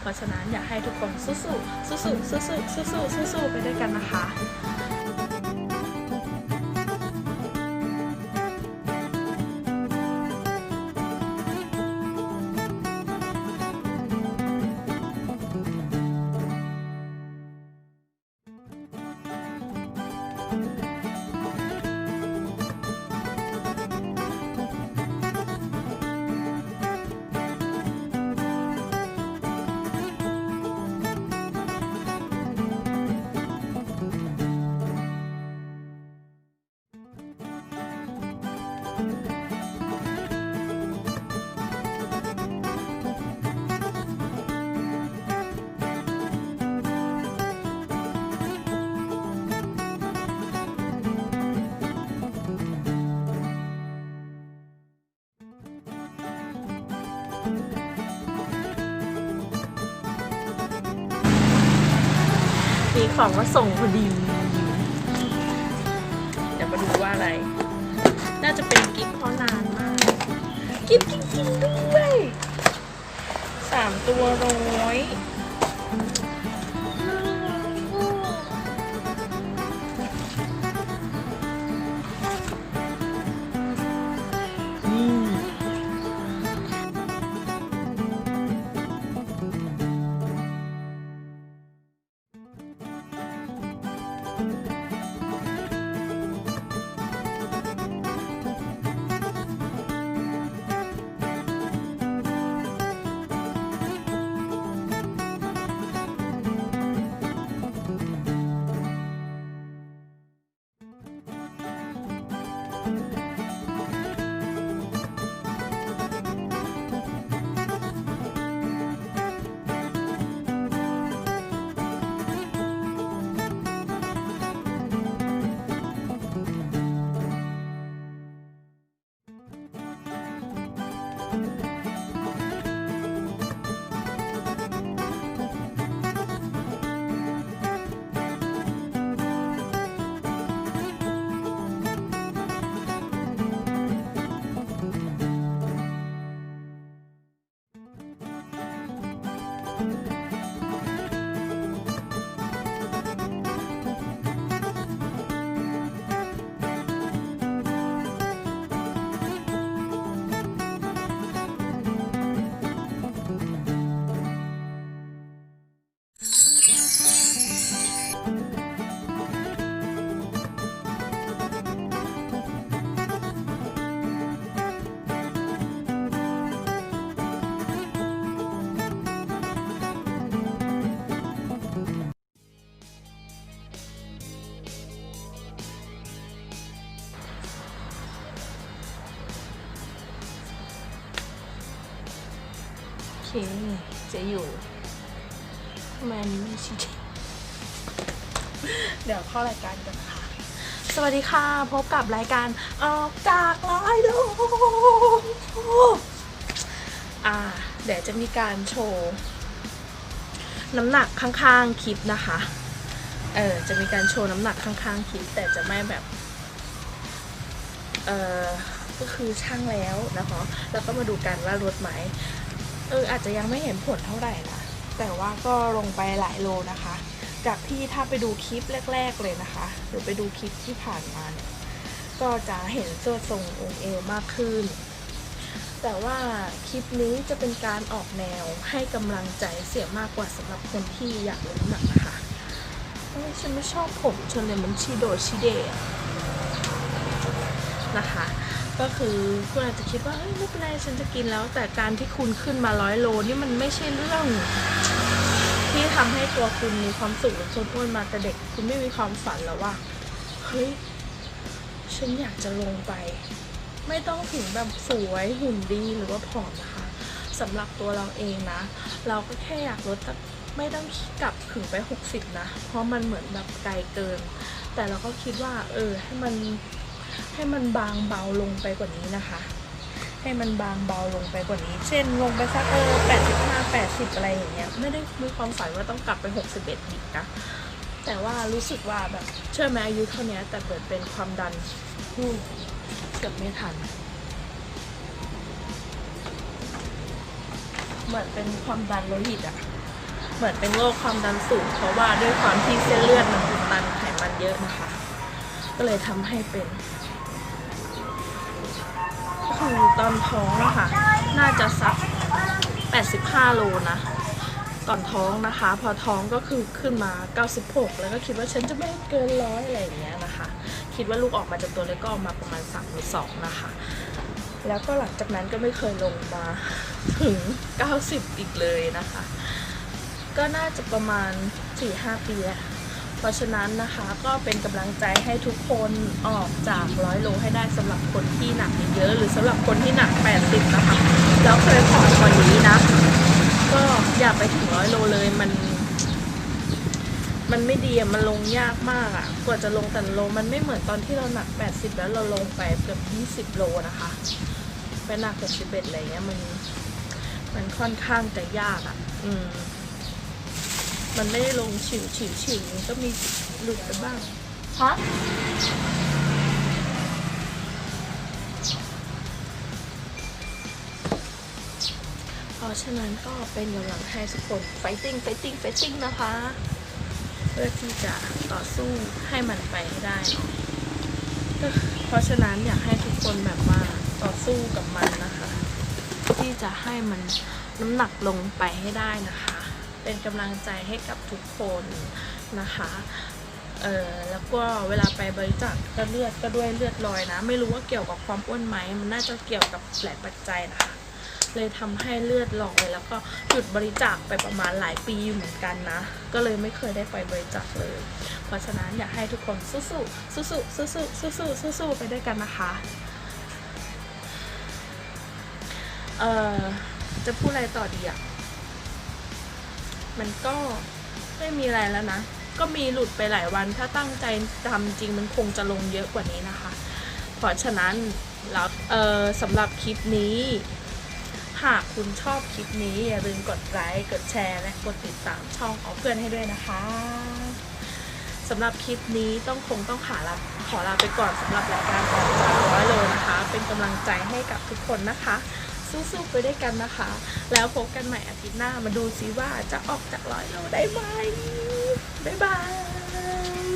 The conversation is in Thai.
เพราะฉะนั้นอยากให้ทุกคนสู้ๆสู้ๆสู้ๆสู้ๆสู้ๆไปด้วยกันนะคะ มีของมาส่งพอดี เดี๋ยวมาดูว่าอะไร น่าจะเป็นกิฟต์เพราะนานมาก กิฟต์จริงๆด้วยสามตัวร้อย เคจะอยู่ทำไมอันนี้ไม่ชี้เดี๋ยวเข้ารายการกันค่ะ สวัสดีค่ะ พบกับรายการออกจากร้อยโลอ่า เดี๋ยวจะมีการโชว์ น้ำหนักข้างๆคลิปนะคะ เออจะมีการโชว์น้ำหนักข้างๆคลิป แต่จะไม่แบบ เออก็คือช่างแล้วนะคะ แล้วก็มาดูกันว่าลดไหม เอออาจจะยังไม่เห็นผลเท่าไหร่นะแต่ว่าก็ลงไปหลายโลนะคะ จากที่ถ้าไปดูคลิปแรก ๆเลยนะคะหรือไปดูคลิปที่ผ่านมาเนี่ยก็จะเห็นเส่วนทรงองค์เอวมากขึ้น แต่ว่าคลิปนี้จะเป็นการออกแนวให้กำลังใจเสียมากกว่าสำหรับคนที่อยากลดน้ำหนักนะคะเฉันไม่ชอบผมฉันเลยมันชีโดชิเดะนะคะ ก็คือคุณอาจจะคิดว่าเอ้ยไม่เป็นไรฉันจะกินแล้ว แต่การที่คุณขึ้นมาร้อยโลนี่มันไม่ใช่เรื่อง ที่ทำให้ตัวคุณมีความสุขหรือคนอ้วนมาแต่เด็ก คุณไม่มีความฝันแล้วว่าเฮ้ยฉันอยากจะลงไป ไม่ต้องถึงแบบสวยหุ่นดีหรือว่าผอมนะคะสำหรับตัวเราเองนะ เราก็แค่อยากลดไม่ต้องกลับถึงไป 60 นะ เพราะมันเหมือนแบบไกลเกิน แต่เราก็คิดว่า เออ ให้มัน ให้มันบางเบาลงไปกว่านี้นะคะ ให้มันบางเบาลงไปกว่านี้ เช่นลงไปสักเออ85 80อะไรอย่างเงี้ยไม่ได้มีความฝันว่าต้องกลับไป61อีกนะแต่ว่ารู้สึกว่าแบบเชื่อไหมอายุเท่านี้แต่เกิดเป็นความดันเกือบไม่ทันเหมือนเป็นความดันโลหิตอะเหมือนเป็นโรคความดันสูง เพราะว่าด้วยความที่เส้นเลือดมันอุดตันไขมันเยอะนะคะ ก็เลยทำให้เป็น คือตอนท้องอะคะน่าจะสัก 85 โลนะก่อนท้องนะคะ พอท้องก็คือขึ้นมา 96 แล้วก็คิดว่าฉันจะไม่เกินร้อยอะไรอย่างเงี้ยนะคะ คิดว่าลูกออกมาจากตัวเล็กก็ออกมาประมาณ3หรือ2นะคะ แล้วก็หลังจากนั้นก็ไม่เคยลงมาถึง 90 อีกเลยนะคะ ก็น่าจะประมาณ 4-5 ปีแล้ว เพราะฉะนั้นนะคะก็เป็นกำลังใจให้ทุกคนออกจากร้อยโลให้ได้สำหรับคนที่หนักเยอะ หรือสำหรับคนที่หนัก 80 นะคะแล้วเคยผอมกว่านี้นะ ก็อย่าไปถึงร้อยโลเลยมันมันไม่ดีอะมันลงยากมากอะกว่าจะลงแต่ละโลมันไม่เหมือนตอนที่เราหนัก 80 แล้วเราลงไปเกือบ20 โลนะคะ ไปหนักเกือบ11อะไรเงี้ยมัน มันค่อนข้างจะยากอะอืม มันไม่ได้ลงฉิวฉิวฉิวมันก็มีหลุดไปบ้างฮะเพราะฉะนั้นก็เป็นกำลังให้ทุกคน fighting fighting fighting นะคะ เพื่อที่จะต่อสู้ให้มันไปให้ได้เนาะก็เพราะฉะนั้นอยากให้ทุกคนแบบว่าต่อสู้กับมันนะคะ ที่จะให้มันน้ำหนักลงไปให้ได้นะคะ เป็นกำลังใจให้กับทุกคนนะคะเออแล้วก็เวลาไปบริจาคก็เลือดก็ด้วยเลือดลอยนะ ไม่รู้ว่าเกี่ยวกับความอ้วนไหมมันน่าจะเกี่ยวกับหลายปัจจัยนะคะ เลยทำให้เลือดลอยแล้วก็หยุดบริจาคไปประมาณหลายปีอยู่เหมือนกันนะ ก็เลยไม่เคยได้ไปบริจาคเลย เพราะฉะนั้นอยากให้ทุกคนสู้ๆสู้ๆสู้ๆสู้ๆสู้ๆไปด้วยกันนะคะเอ่อจะพูดอะไรต่อดีอะ มันก็ไม่มีอะไรแล้วนะ ก็มีหลุดไปหลายวัน ถ้าตั้งใจทำจริงมันคงจะลงเยอะกว่านี้นะคะ เพราะฉะนั้นแล้วเออสำหรับคลิปนี้ หากคุณชอบคลิปนี้อย่าลืมกดไลค์กดแชร์และกดติดตามช่องของเพื่อนให้ด้วยนะคะสำหรับคลิปนี้ต้องคงต้องขาลาขอลาไปก่อนสำหรับรายการของจาร้อยโลนะคะ เป็นกำลังใจให้กับทุกคนนะคะ สู้ๆไปด้วยกันนะคะ แล้วพบกันใหม่อาทิตย์หน้ามาดูซิว่าจะออกจากร้อยโลได้ไหมบ๊ายบาย